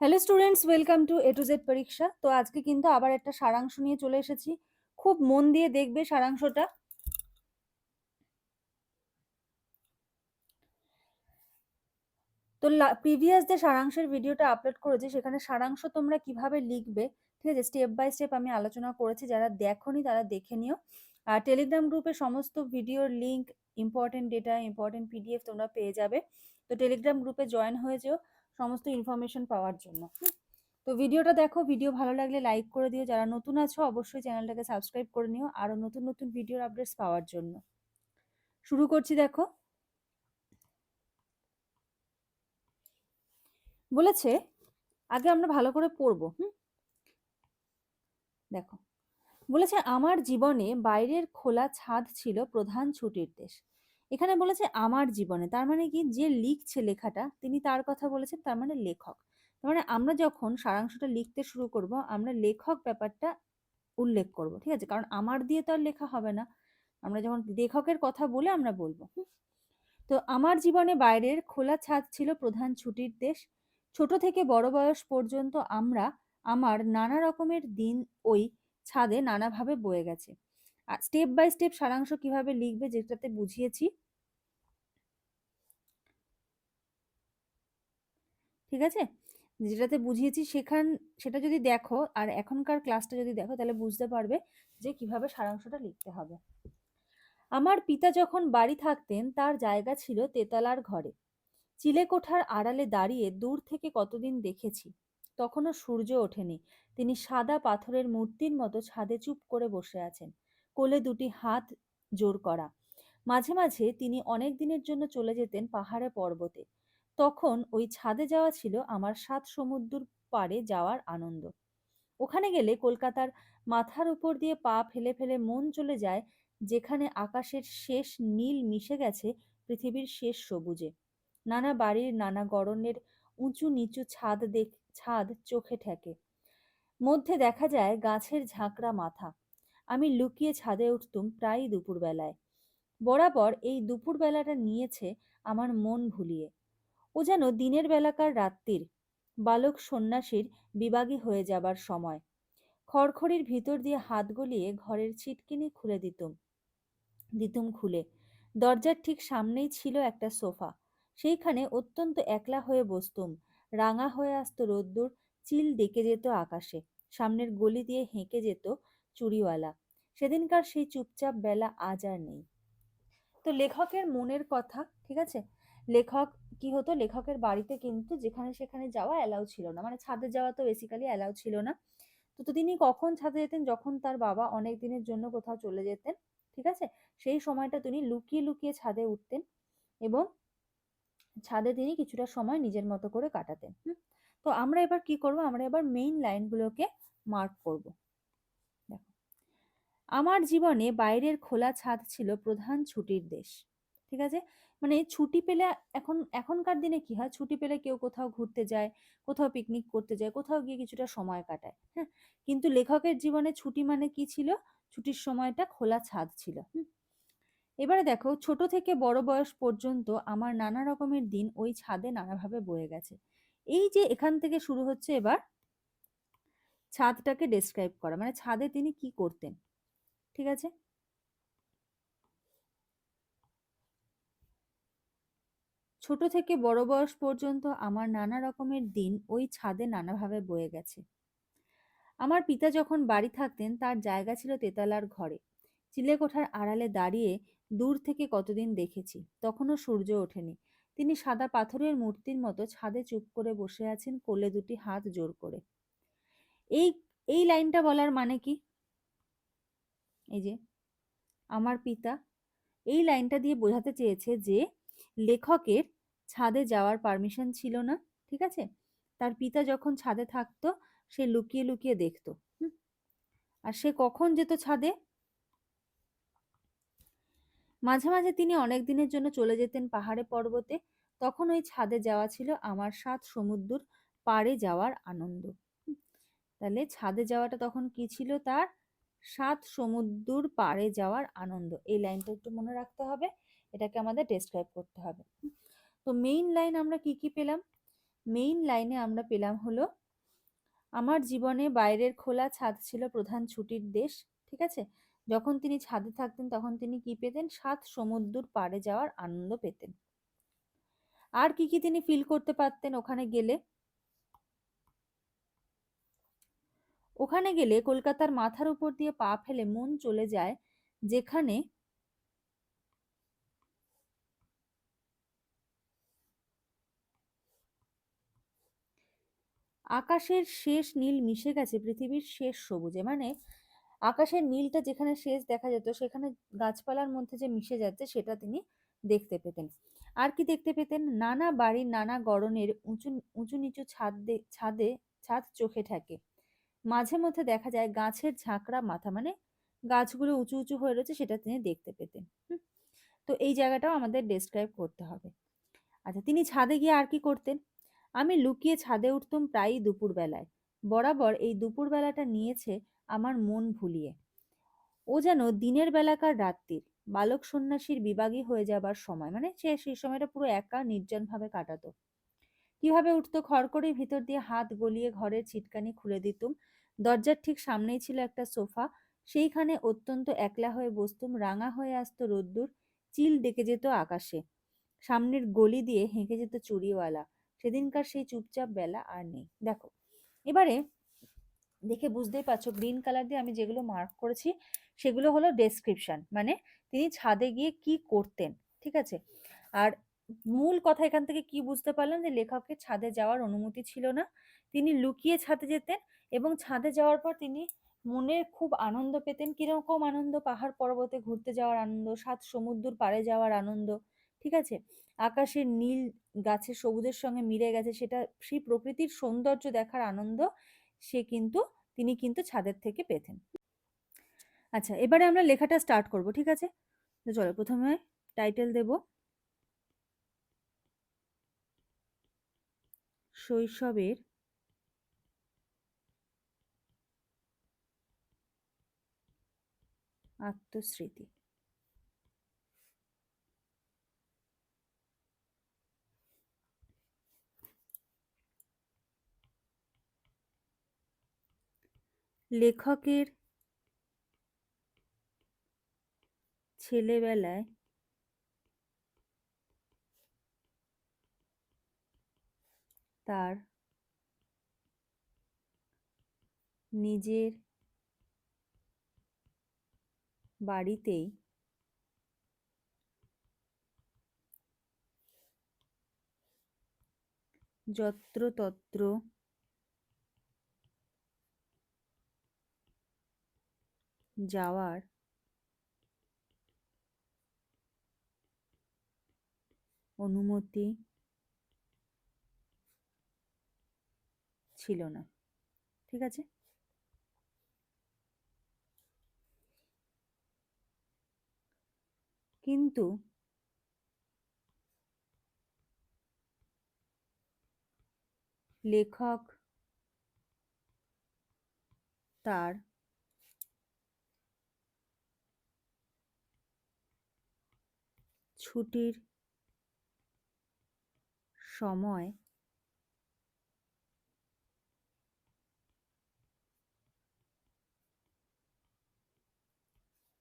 Hello students welcome to A to Z পরীক্ষা তো আজকে কিন্তু আবার একটা সারাংশ নিয়ে চলে এসেছি। খুব মন দিয়ে দেখবে সারাংশটা। তো প্রিভিয়াস যে সারাংশের ভিডিওটা আপলোড করেছি, সেখানে সারাংশ তোমরা কীভাবে লিখবে, ঠিক আছে? স্টেপ বাই স্টেপ আমি আলোচনা করেছি। যারা দেখোনি তারা দেখে নিও। আর টেলিগ্রাম গ্রুপে সমস্ত ভিডিওর link important data important PDF তোমরা পেয়ে যাবে। তো টেলিগ্রাম গ্রুপে জয়েন হয়ে যেও। সমস্ত ইনফরমেশন পাওয়ার জন্য। তো ভিডিওটা দেখো, ভিডিও ভালো লাগলে লাইক করে দিও। যারা নতুন আছো, অবশ্যই চ্যানেলটাকে সাবস্ক্রাইব করে নিও। আরও নতুন নতুন ভিডিওর আপডেটস পাওয়ার জন্য। শুরু করছি দেখো। বলেছে, আগে আমরা ভালো করে পড়ব। হুম? দেখো। বলেছে, আমার জীবনে বাইরের খোলা ছাদ ছিল প্রধান ছুটির দেশ। এখানে বলেছে আমার জীবনে, তার মানে কি যে লিখছে লেখাটা, তিনি তার কথা বলেছেন, তার মানে লেখক। তার মানে আমরা যখন সারাংশটা লিখতে শুরু করব, আমরা লেখক ব্যাপারটা উল্লেখ করব, ঠিক আছে? কারণ আমার দিয়ে তো আর লেখা হবে না। আমরা যখন লেখকের কথা বলে আমরা বলব তো আমার জীবনে বাইরের খোলা ছাদ ছিল প্রধান ছুটির দেশ। ছোট থেকে বড় বয়স পর্যন্ত আমরা, আমার নানা রকমের দিন ওই ছাদে নানাভাবে বয়ে গেছে। স্টেপ বাই স্টেপ সারাংশ কীভাবে লিখবে যেটাতে বুঝিয়েছি। ঠিক আছে? যেটাতে বুঝিয়েছি সেখান, সেটা যদি দেখো আর এখনকার ক্লাসটা যদি দেখো তাহলে বুঝতে পারবে যে কীভাবে সারাংশটা লিখতে হবে। আমার পিতা যখন বাড়ি থাকতেন তার জায়গা ছিল তেতলার ঘরে। চিলেকোঠার আড়ালে দাঁড়িয়ে দূর থেকে কতদিন দেখেছি। তখনও সূর্য ওঠেনি। তিনি সাদা পাথরের মূর্তির মতো ছাদে চুপ করে বসে আছেন। কোলে দুটি হাত জোর করা। মাঝে মাঝে তিনি অনেক দিনের জন্য চলে যেতেন পাহাড়ে পর্বতে। তখন ওই ছাদে যাওয়া ছিল আমার সাত সমুদ্র পাড়ে যাওয়ার আনন্দ। ওখানে গেলে কলকাতার মাথার উপর দিয়ে পা ফেলে ফেলে মন চলে যায়, যেখানে আকাশের শেষ নীল মিশে গেছে পৃথিবীর শেষ সবুজে। নানা বাড়ির, নানা গড়নের উঁচু নিচু ছাদ দেখ, ছাদ চোখে ঠেকে। মধ্যে দেখা যায় গাছের ঝাঁকড়া মাথা। আমি লুকিয়ে ছাদে উঠতুম প্রায় দুপুরবেলায়। বরাবর এই দুপুরবেলাটা নিয়েছে আমার মন ভুলিয়ে। ও যেন দিনের বেলাকার রাত্রির, বালক সন্ন্যাসীর বিবাগী হয়ে যাবার সময়। খড়খড়ির ভিতর দিয়ে হাত গলিয়ে ঘরের ছিটকিনি খুলে দিতুম। দিতুম খুলে। দরজার ঠিক সামনেই ছিল একটা সোফা। সেইখানে অত্যন্ত একলা হয়ে বসতুম। রাঙা হয়ে আসতো রোদ্দুর, চিল ডেকে যেত আকাশে। সামনের গলি দিয়ে হেঁকে যেত চুরিওয়ালা। সেদিনকার সেই চুপচাপ বেলা আজ আর নেই। তো লেখকের মনের কথা, ঠিক আছে? লেখক, কি হতো? লেখকের বাড়িতে কিন্তু যেখানে সেখানে যাওয়া অ্যালাউ ছিল না। মানে ছাদে যাওয়া তো বেসিক্যালি অ্যালাউ ছিল না। তো তিনি কখন ছাদে যেতেন? যখন তার বাবা অনেক দিনের জন্য কোথাও চলে যেতেন, ঠিক আছে? সেই সময়টা তিনি লুকিয়ে লুকিয়ে ছাদে উঠতেন এবং ছাদে তিনি কিছুটা সময় নিজের মতো করে কাটাতেন। তো আমরা এবার কি করব? আমরা এবার মেইন লাইনগুলোকে মার্ক করব। আমার জীবনে বাইরের খোলা ছাদ ছিল প্রধান ছুটির দেশ। ঠিক আছে? মানে ছুটি পেলে এখন, এখনকার দিনে কি হয়? ছুটি পেলে কেউ কোথাও ঘুরতে যায়, কোথাও পিকনিক করতে যায়, কোথাও গিয়ে কিছুটা সময় কাটায় হ্যাঁ? কিন্তু লেখকের জীবনে ছুটি মানে কি ছিল? ছুটির সময়টা খোলা ছাদ ছিল এবারে দেখো, ছোট থেকে বড় বয়স পর্যন্ত আমার নানা রকমের দিন ওই ছাদে নানাভাবে বয়ে গেছে। এই যে এখান থেকে শুরু হচ্ছে এবার ছাদটাকে ডেসক্রাইব করা। মানে ছাদে তিনি কি করতেন? ঠিক আছে? ছোট থেকে বড় বয়স পর্যন্ত আমার নানা রকমের দিন ওই ছাদে নানাভাবে বয়ে গেছে। আমার পিতা যখন বাড়ি থাকতেন, তার জায়গা ছিল তেতালার ঘরে। চিলেকোঠার আড়ালে দাঁড়িয়ে দূর থেকে কতদিন দেখেছি, তখনও সূর্য ওঠেনি। তিনি সাদা পাথরের মূর্তির মতো ছাদে চুপ করে বসে আছেন, কোলে দুটি হাত জোর করে। এই এই লাইনটা বলার মানে কি? এই যে, আমার পিতা এই লাইনটা দিয়ে বোঝাতে চেয়েছে যে লেখকের ছাদে যাওয়ার পারমিশন ছিল না, ঠিক আছে? তার পিতা যখন ছাদে থাকতো, সে লুকিয়ে লুকিয়ে দেখতো আর সে কখন যেত ছাদে? মাঝে মাঝে তিনি অনেক দিনের জন্য চলে যেতেন পাহাড়ে পর্বতে। তখন ওই ছাদে যাওয়া ছিল আমার সাত সমুদ্র পাড়ে যাওয়ার আনন্দ তাহলে ছাদে যাওয়াটা তখন কি ছিল তার? সাত সমুদ্র পাড়ে যাওয়ার আনন্দ। এই লাইনটা একটু মনে রাখতে হবে। এটাকে আমাদের ডেসক্রাইব করতে হবে। তো মেইন লাইন আমরা কি কি পেলাম? মেইন লাইনে আমরা পেলাম হলো, আমার জীবনে বাইরের খোলা ছাদ ছিল প্রধান ছুটির দেশ, ঠিক আছে? যখন তিনি ছাদে থাকতেন তখন তিনি কি পেতেন? সাত সমুদ্র পাড়ে যাওয়ার আনন্দ পেতেন। আর কি কি তিনি ফিল করতে পারতেন ওখানে গেলে? ওখানে গেলে কলকাতার মাথার উপর দিয়ে পা ফেলে মন চলে যায় যেখানে আকাশের শেষ নীল মিশে গেছে, পৃথিবীর শেষ সবুজে। মানে আকাশের নীলটা যেখানে শেষ দেখা যেত, সেখানে গাছপালার মধ্যে যে মিশে যাচ্ছে, সেটা তিনি দেখতে পেতেন। আর কি দেখতে পেতেন? নানা বাড়ির নানা গড়নের উঁচু উঁচু নিচু ছাদ, ছাদে, ছাদ চোখে ঠেকে। মাঝে মধ্যে দেখা যায় গাছের ঝাঁকড়া মাথা মানে গাছগুলো উঁচু উঁচু হয়ে রয়েছে সেটা তিনি দেখতে পেতেন তো এই জায়গাটাও আমাদের ডেসক্রাইব করতে হবে। আচ্ছা তিনি ছাদে গিয়ে আর কি করতেন? আমি লুকিয়ে ছাদে উঠতুম প্রায়ই দুপুরবেলায়। বরাবর এই দুপুরবেলাটা নিয়েছে আমার মন ভুলিয়ে। ও যেন দিনের বেলাকার রাত্রির, বালক সন্ন্যাসীর বিবাগী হয়ে যাবার সময় মানে সে সেই সময়টা পুরো একা নির্জনভাবে কাটাতো। কীভাবে উঠতো খড়কড়ির ভিতর দিয়ে হাত গলিয়ে ঘরের ছিটকানি খুলে দিতুম? দরজার ঠিক সামনেই ছিল একটা সোফা। সেইখানে অত্যন্ত একলা হয়ে বসতুম, রাঙা হয়ে আসতো রোদ্দুর, চিল ডেকে যেত আকাশে। সামনের গলি দিয়ে হেঁকে যেত চুরিওয়ালা সেদিনকার সেই চুপচাপ বেলা আর নেই। দেখো, এবারে দেখে বুঝতেই পারছ, গ্রিন কালার দিয়ে আমি যেগুলো মার্ক করেছি, সেগুলো হলো ডেসক্রিপশন। মানে তিনি ছাদে গিয়ে কি করতেন, ঠিক আছে? আর মূল কথা এখান থেকে কি বুঝতে পারলাম যে লেখকের ছাদে যাওয়ার অনুমতি ছিল না। তিনি লুকিয়ে ছাদে যেতেন এবং ছাদে যাওয়ার পর তিনি মনে খুব আনন্দ পেতেন। কীরকম আনন্দ? পাহাড় পর্বতে ঘুরতে যাওয়ার আনন্দ, সাত সমুদ্র পাড়ে যাওয়ার আনন্দ, ঠিক আছে? আকাশের নীল গাছের সবুজের সঙ্গে মিলে গেছে, সেটা সেই প্রকৃতির সৌন্দর্য দেখার আনন্দ সে কিন্তু, তিনি কিন্তু ছাদের থেকে পেতেন। আচ্ছা এবারে আমরা লেখাটা স্টার্ট করব, ঠিক আছে? তো চলো, প্রথমে টাইটেল দেব। শৈশবের আত্মস্মৃতি। লেখকের ছেলেবেলায় তার নিজের বাড়িতেই যত্রতত্র যাওয়ার অনুমতি ছিল না। ঠিক আছে? কিন্তু লেখক তার ছুটির সময়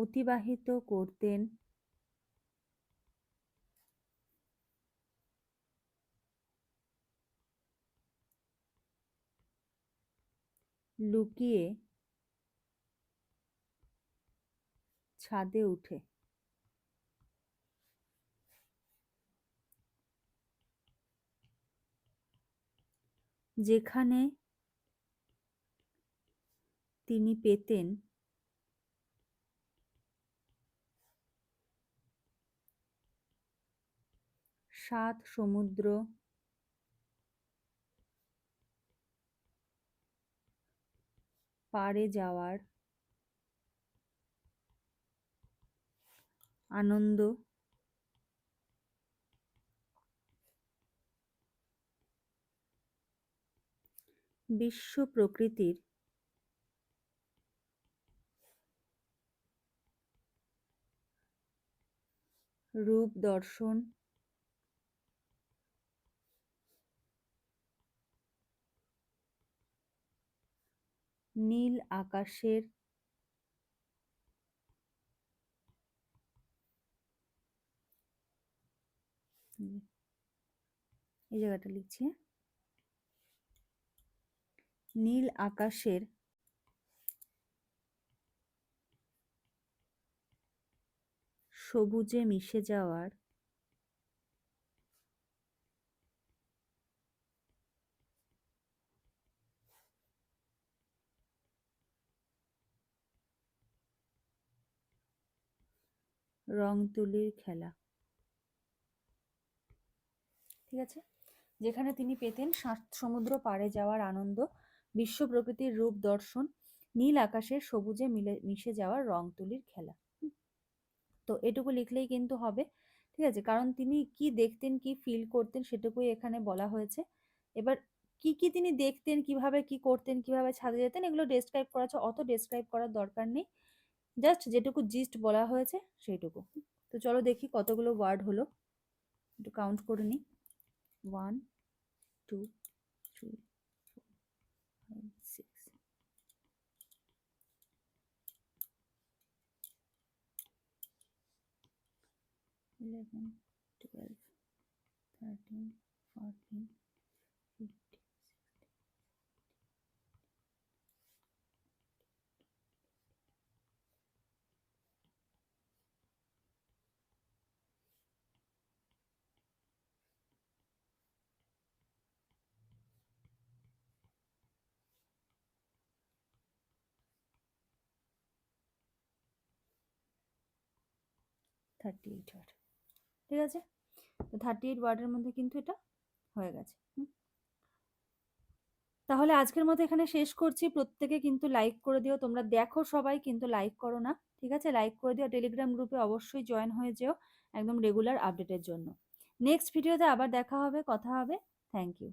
অতিবাহিত করতেন। লুকিয়ে ছাদে উঠে। যেখানে তিনি পেতেন সাত সমুদ্র। পাড়ে যাওয়ার আনন্দ। বিশ্ব প্রকৃতির রূপ দর্শন। নীল আকাশের এই জায়গাটা লিখছি? নীল আকাশের সবুজে মিশে যাওয়ার রং তুলির খেলা। ঠিক আছে? যেখানে তিনি পেতেন সাত সমুদ্র পাড়ে যাওয়ার আনন্দ, বিশ্ব প্রকৃতির রূপ দর্শন, নীল আকাশের সবুজে মিলে, মিশে যাওয়ার রং তুলির খেলা তো এটুকু লিখলেই কিন্তু হবে। ঠিক আছে? কারণ তিনি কি দেখতেন, কি ফিল করতেন সেটুকুই এখানে বলা হয়েছে। এবার কি কি তিনি দেখতেন, কীভাবে কি করতেন, কীভাবে ছাদে যেতেন, এগুলো ডেসক্রাইব করা আছে। অত ডেসক্রাইব করার দরকার নেই। জাস্ট যেটুকু জিস্ট বলা হয়েছে, সেইটুকু। তো চলো দেখি কতগুলো ওয়ার্ড হলো। একটু কাউন্ট করে নিই। One two three four six eleven twelve thirteen fourteen thirty eight word ঠিক আছে? তো থার্টি এইট ওয়ার্ডের মধ্যে কিন্তু এটা হয়ে গেছে। তাহলে আজকের মতো এখানে শেষ করছি। প্রত্যেকে কিন্তু লাইক করে দিও। তোমরা দেখো সবাই কিন্তু লাইক করো না, ঠিক আছে? লাইক করে দিও। টেলিগ্রাম গ্রুপে অবশ্যই জয়েন হয়ে যেও একদম রেগুলার আপডেটের জন্য। নেক্সট ভিডিওতে আবার দেখা হবে, কথা হবে। Thank you